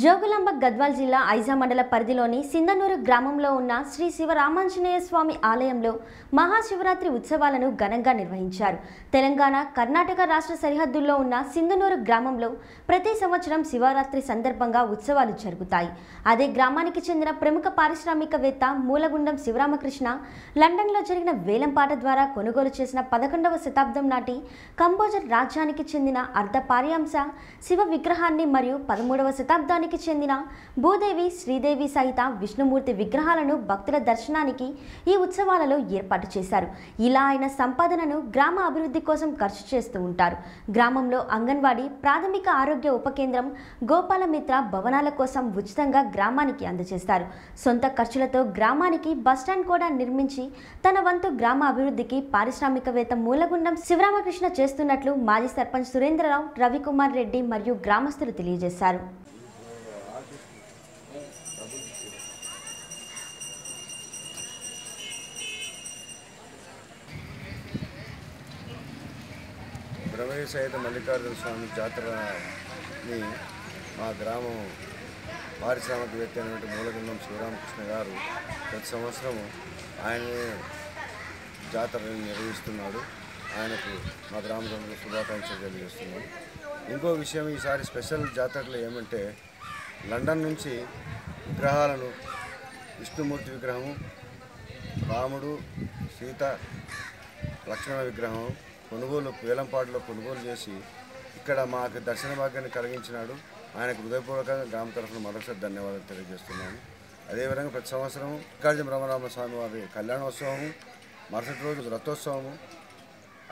జోగులాంబ గద్వాల్ జిల్లా ఐజా మండల పరిధిలోని సిందనూరు గ్రామంలో ఉన్న శ్రీ శివరామాంజనేయ స్వామి ఆలయంలో మహాశివరాత్రి ఉత్సవాలను ఘనంగా నిర్వహించారు. తెలంగాణ కర్ణాటక రాష్ట్ర సరిహద్దుల్లో ఉన్న సిందనూరు గ్రామంలో ప్రతి సంవత్సరం శివరాత్రి సందర్భంగా ఉత్సవాలు జరుగుతాయి. అదే గ్రామానికి చెందిన ప్రముఖ పారిశ్రామికవేత్త మూలగుండం శివరామకృష్ణ లండన్లో జరిగిన వేలంపాట ద్వారా కొనుగోలు చేసిన పదకొండవ శతాబ్దం నాటి కంబోజర్ రాజ్యానికి చెందిన అర్ధ పార్యాంశ శివ విగ్రహాన్ని మరియు పదమూడవ శతాబ్దానికి చెందిన భూదేవి శ్రీదేవి సహిత విష్ణుమూర్తి విగ్రహాలను భక్తుల దర్శనానికి ఈ ఉత్సవాలలో ఏర్పాటు చేశారు. ఇలా ఆయన సంపాదనను గ్రామ అభివృద్ధి కోసం ఖర్చు చేస్తూ ఉంటారు. గ్రామంలో అంగన్వాడీ ప్రాథమిక ఆరోగ్య ఉప కేంద్రం గోపాలమిత్ర భవనాల కోసం ఉచితంగా గ్రామానికి అందజేస్తారు. సొంత ఖర్చులతో గ్రామానికి బస్టాండ్ కూడా నిర్మించి తన వంతు గ్రామ అభివృద్ధికి పారిశ్రామికవేత్త మూలగుండం శివరామకృష్ణ చేస్తున్నట్లు మాజీ సర్పంచ్ సురేంద్రరావు రవికుమార్ రెడ్డి మరియు గ్రామస్తులు తెలియజేశారు. బ్రహ్మయ్య సహిత మల్లికార్జున స్వామి జాతరని మా గ్రామం పారిశ్రామికవేత్త అయినటువంటి మూలగండం శివరామకృష్ణ గారు ప్రతి సంవత్సరం ఆయనే జాతరని నిర్వహిస్తున్నాడు. ఆయనకు మా గ్రామంలో శుభాకాంక్షలు తెలియజేస్తున్నాం ఇంకో విషయం ఈసారి స్పెషల్ జాతరలు ఏమంటే లండన్ నుంచి విగ్రహాలను విష్ణుమూర్తి విగ్రహము రాముడు సీత లక్ష్మణ విగ్రహం కొనుగోలు వేలంపాటులో కొనుగోలు చేసి ఇక్కడ మాకు దర్శన భాగ్యాన్ని కలిగించినాడు. ఆయనకు హృదయపూర్వకంగా గ్రామ తరఫున మరొకసారి ధన్యవాదాలు తెలియజేస్తున్నాను అదేవిధంగా ప్రతి సంవత్సరం కార్యం బ్రహ్మరామ స్వామి వారి కళ్యాణోత్సవము మరుసటి రోజు రథోత్సవము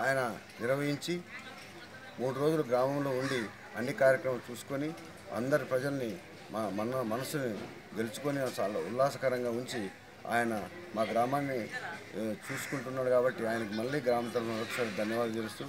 ఆయన నిర్వహించి మూడు రోజులు గ్రామంలో ఉండి అన్ని కార్యక్రమాలు చూసుకొని అందరి ప్రజల్ని మా మన మనసుని గెలుచుకొని చాలా ఉల్లాసకరంగా ఉంచి ఆయన మా గ్రామాన్ని చూసుకుంటున్నాడు కాబట్టి ఆయనకు మళ్ళీ గ్రామ తరఫున ఒకసారి ధన్యవాదాలు తెలుస్తూ